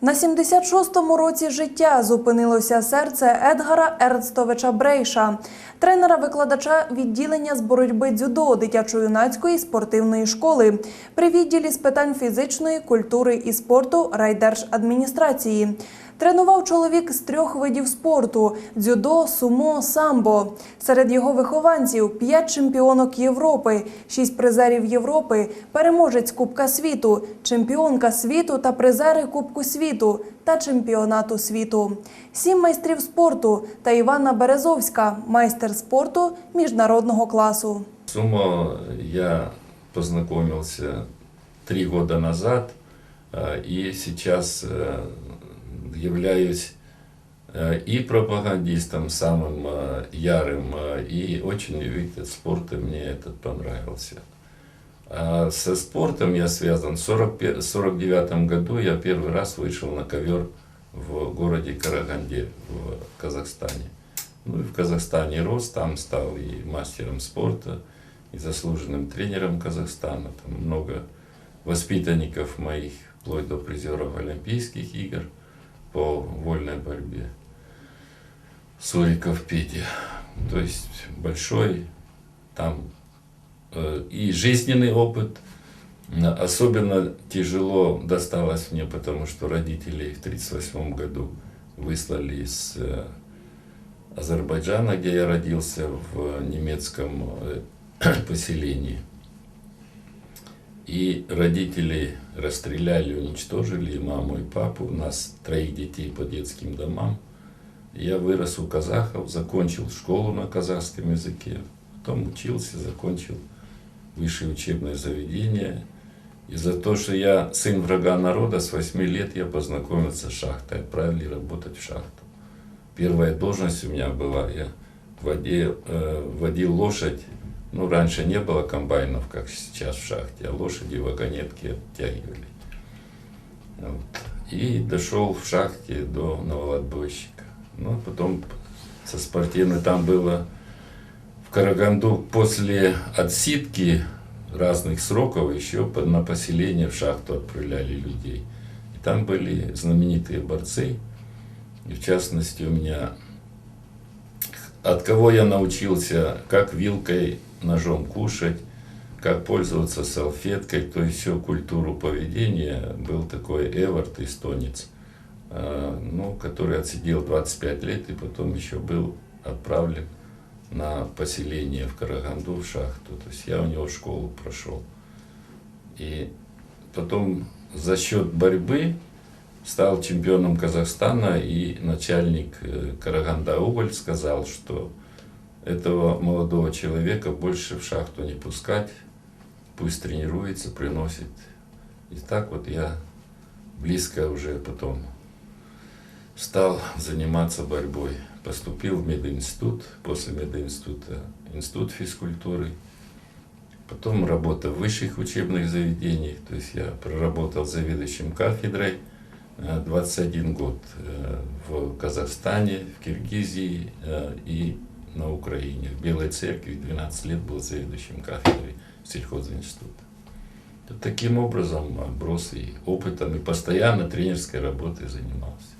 На 76-му році життя зупинилося серце Едгара Ернстовича Брейша, тренера-викладача відділення з боротьби дзюдо дитячо-юнацької спортивної школи при відділі з питань фізичної культури і спорту райдержадміністрації. Тренував чоловік з трьох видів спорту: дзюдо, сумо, самбо. Серед його вихованців п'ять чемпіонок Європи, шість призерів Європи, переможець Кубка світу, чемпіонка світу та призери Кубку світу та чемпіонату світу, сім майстрів спорту та Іванна Березовська, майстер спорту міжнародного класу. Сумо я познакомился три года назад сейчас э, являюсь э, и пропагандистом самым э, ярым, э, и очень вид спорта мне этот понравился. А со спортом я связан. В 1949 году я первый раз вышел на ковер в городе Караганде в Казахстане. Ну и в Казахстане рос, там стал и мастером спорта, и заслуженным тренером Казахстана. Там много воспитанников моих, вплоть до призеров Олимпийских игр по вольной борьбе. Суриков Петя. То есть большой там э, и жизненный опыт. Особенно тяжело досталось мне, потому что родители в 1938 году выслали из э, Азербайджана, где я родился, в немецком э, поселении. И родители расстреляли, уничтожили и маму, и папу. У нас троих детей по детским домам. Я вырос у казахов, закончил школу на казахском языке, потом учился, закончил высшее учебное заведение. И за то, что я сын врага народа, с 8 лет я познакомился с шахтой, отправили работать в шахту. Первая должность у меня была, я водил, э, водил лошадь, ну раньше не было комбайнов, как сейчас в шахте, а лошади вагонетки оттягивали. Вот. И дошел в шахте до новоладбойщика. Ну, а потом со спортивной там было в Караганду после отсидки разных сроков еще на поселение в шахту отправляли людей. И там были знаменитые борцы. И в частности у меня от кого я научился, как вилкой, ножом кушать, как пользоваться салфеткой, то есть всю культуру поведения, был такой Эвард эстонец, э, ну, который отсидел 25 лет и потом еще был отправлен на поселение в Караганду, в шахту. То есть я у него школу прошел. И потом за счет борьбы стал чемпионом Казахстана, и начальник э, Караганда Уголь сказал, что этого молодого человека больше в шахту не пускать, пусть тренируется, приносит. И так вот я близко уже потом стал заниматься борьбой. Поступил в мединститут, после мединститута институт физкультуры, потом работа в высших учебных заведениях, то есть я проработал заведующим кафедрой э, 21 год э, в Казахстане, в Киргизии э, и на Украине. В Белой Церкви 12 лет был заведующим кафедрой сельхозинститута. Таким образом оброс и опытом, и постоянно тренерской работой занимался.